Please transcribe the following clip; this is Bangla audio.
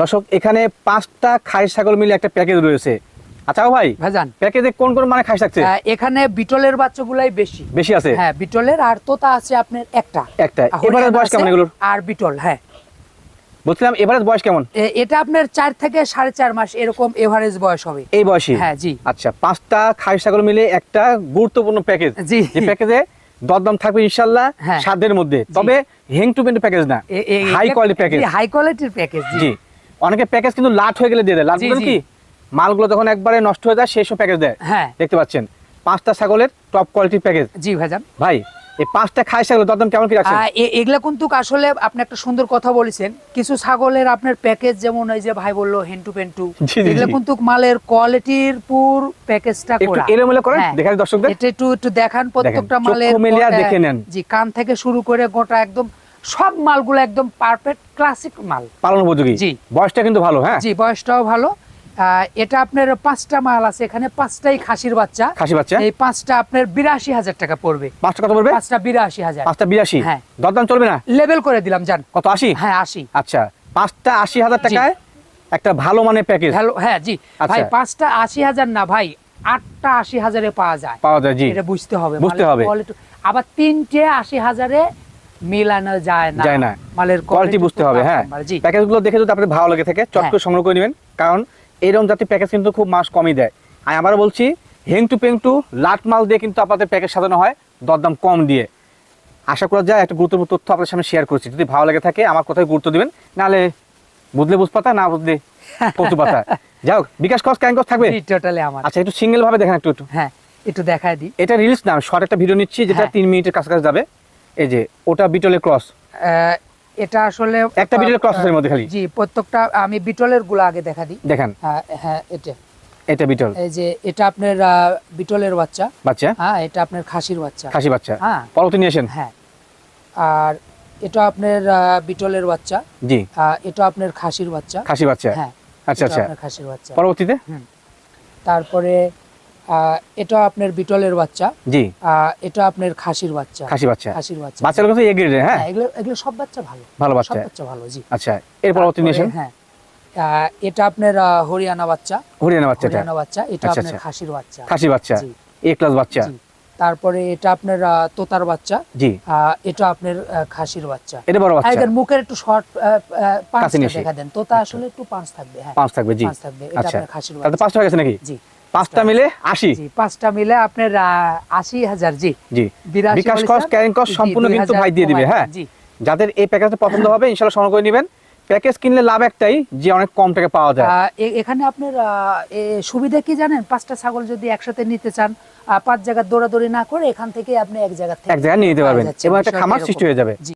দর্শক এখানে পাঁচটা খাই ছাগল মিলে একটা প্যাকেজ রয়েছে। আচ্ছা ভাই ভাইজান। প্যাকেজে কোন কোন মানে খাই থাকছে? এখানে বিটলের বাচ্চাগুলাই বেশি। বেশি আছে? হ্যাঁ বিটলের আর তোতা আছে আপনার একটা। একটা। এবারে বয়স কেমন এগুলোর? আর বিটল হ্যাঁ। বলছিলাম এবারে বয়স কেমন? এটা আপনার চার থেকে সাড়ে চার মাস এরকম এভারেজ বয়স হবে। এই বয়সী? হ্যাঁ জি। আচ্ছা পাঁচটা ছাগল মিলে একটা গুরুত্বপূর্ণ প্যাকেজ জি। প্যাকেজে দরদাম থাকবে ইনশাল্লাহ হ্যাঁ। সাধ্যের মধ্যে। তবে হেং টু প্যাকেজ না হাই কোয়ালিটি প্যাকেজ হাই কোয়ালিটির প্যাকেজ জি। অনেকে প্যাকেজ কিন্তু লাট হয়ে গেলে দিয়ে দেয়। লাট। কি? মালগুলো যখন একবারে নষ্ট হয়ে যায় সেই সব প্যাকেজ দেয়। হ্যাঁ। দেখতে পাচ্ছেন? পাঁচটা ছাগলের টপ কোয়ালিটির প্যাকেজ জি ভাইজান। ভাই এই পাঁচটা খাই ছাগল দরদাম কেমন কি রাখছেন? এগুলা কিন্তু আসলে আপনি একটা সুন্দর কথা বলেছেন। কিছু ছাগলের আপনার প্যাকেজ যেমন এই যে ভাই বলল হেন্টু পেন্টু এগুলা কিন্তু মালের কোয়ালিটির পুর প্যাকেজটা একটু এলোমেলো করেন হ্যাঁ। দেখান দর্শকদের। এটা একটু একটু দেখান প্রত্যেকটা মালের দেখে নেন। জি কান থেকে শুরু করে গোটা একদম সব মালগুলো একদম পারফেক্ট ক্লাসিক মাল। পালন উপযোগী জি। বয়সটা কিন্তু ভালো হ্যাঁ? জি বয়সটাও ভালো। এটা আপনার পাঁচটা মাল আছে এখানে পাঁচটাই খাসির বাচ্চা। খাসি বাচ্চা? এই পাঁচটা আপনার বিরাশি হাজার টাকা পড়বে। পাঁচটা কত পড়বে? পাঁচটা বিরাশি হাজার। পাঁচটা বিরাশি? হ্যাঁ। দরদাম চলবে না? লেভেল করে দিলাম জান। কত আশি? হ্যাঁ আশি। আচ্ছা পাঁচটা আশি হাজার টাকায় একটা ভালো মানের প্যাকেজ হ্যালো হ্যাঁ জি। আচ্ছা। ভাই পাঁচটা আশি হাজার না ভাই আটটা আশি হাজারে পাওয়া যায়। পাওয়া যায় জি। এটা বুঝতে হবে। বুঝতে হবে। আবার তিনটে আশি হাজারে মিলানো যায় না। যায় না। মালের কোয়ালিটি বুঝতে হবে হ্যাঁ। প্যাকেজগুলো দেখে যদি আপনাদের ভালো লেগে থাকে চট হ্যাঁ। করে সংগ্রহ করে নেবেন কারণ এরকম জাতীয় প্যাকেজ কিন্তু খুব মাস কমই দেয়। আমি আবার বলছি হেং টু পেং টু লাট মাল দিয়ে কিন্তু আপনাদের প্যাকেজ সাজানো হয় দরদাম কম দিয়ে। আশা করা যায় একটা গুরুত্বপূর্ণ তথ্য আপনাদের সামনে শেয়ার করছি। যদি ভালো লেগে থাকে আমার কথায় গুরুত্ব দিবেন নাহলে বুঝলে বুঝ পাতা না বুঝলে কচু পাতা যাই হোক বিকাশ কস ক্যাং কস থাকবে? টোটালি আমার। আচ্ছা একটু সিঙ্গেল ভাবে দেখেন একটু একটু। হ্যাঁ একটু দেখায় দিই। এটা রিলস না শর্ট একটা ভিডিও নিচ্ছি যেটা হ্যাঁ। তিন মিনিটের কাছাকাছি যাবে। এই যে ওটা বিটলের ক্রস এটা আসলে একটা বিটলের ক্রস এর মধ্যে খালি? জি প্রত্যেকটা আমি বিটলেরগুলো আগে দেখা দিই। দেখেন। হ্যাঁ হ্যাঁ এটা। এটা বিটল এই যে এটা আপনার বিটলের বাচ্চা। বাচ্চা? হ্যাঁ এটা আপনার খাসির বাচ্চা। খাসি বাচ্চা। হ্যাঁ। পরবর্তী নিয়ে আসেন। হ্যাঁ। আর এটা আপনার বিটলের বাচ্চা। জি। এটা আপনার খাসির বাচ্চা। খাসি বাচ্চা। হ্যাঁ আচ্ছা আচ্ছা। খাসির বাচ্চা। পরবর্তীতে? তারপরে এটা আপনার বিটলের বাচ্চা। জি। এটা আপনার খাসির বাচ্চা। খাসি বাচ্চা। খাসির বাচ্চা। বাচ্চার কাছে এ গ্রেডের হ্যাঁ? হ্যাঁ এগুলো এগুলো সব বাচ্চা ভালো। ভালো বাচ্চা। সব বাচ্চা বাচ্চা ভালো জি। আচ্ছা এর পরবর্তী নিয়ে আসেন তারপরে, হ্যাঁ এটা আপনার হরিয়ানা বাচ্চা। হরিয়ানা বাচ্চাটা। হরিয়ানা বাচ্চা এটা আচ্ছা, আপনার আচ্ছা। খাসির বাচ্চা। খাসি বাচ্চা। জি। এ ক্লাস বাচ্চা। তারপরে এটা আপনার তোতার বাচ্চা। জি। এটা আপনার খাসির বাচ্চা। এটা বড় বাচ্চা। এদের মুখের একটু শর্ট পাঁচ দেখা দেন। তোতা আসলে একটু পাঁচ থাকবে হ্যাঁ। পাঁচ থাকবে জি। পাঁচ থাকবে। এটা আচ্ছা। আপনার খাসির তাহলে বাচ্চা। পাঁচটা হয়ে গেছে নাকি? জি। পাঁচটা মিলে আশি। পাঁচটা মিলে আপনার আশি হাজার জি। জি। বিকাশ ক্যারিং সম্পূর্ণ কিন্তু ভাই দিয়ে দিবে হ্যাঁ? যাদের এই প্যাকেজটা পছন্দ হবে ইনশাল্লাহ সংগ্রহ করে নেবেন। প্যাকেজ কিনলে লাভ একটাই যে অনেক কম টাকা পাওয়া যায়। এখানে আপনার সুবিধা কি জানেন? পাঁচটা ছাগল যদি একসাথে নিতে চান পাঁচ জায়গায় দৌড়াদৌড়ি না করে এখান থেকে আপনি এক জায়গা থেকে এক জায়গায় নিয়ে নিতে পারবেন। এবং একটা খামার সৃষ্টি হয়ে যাবে।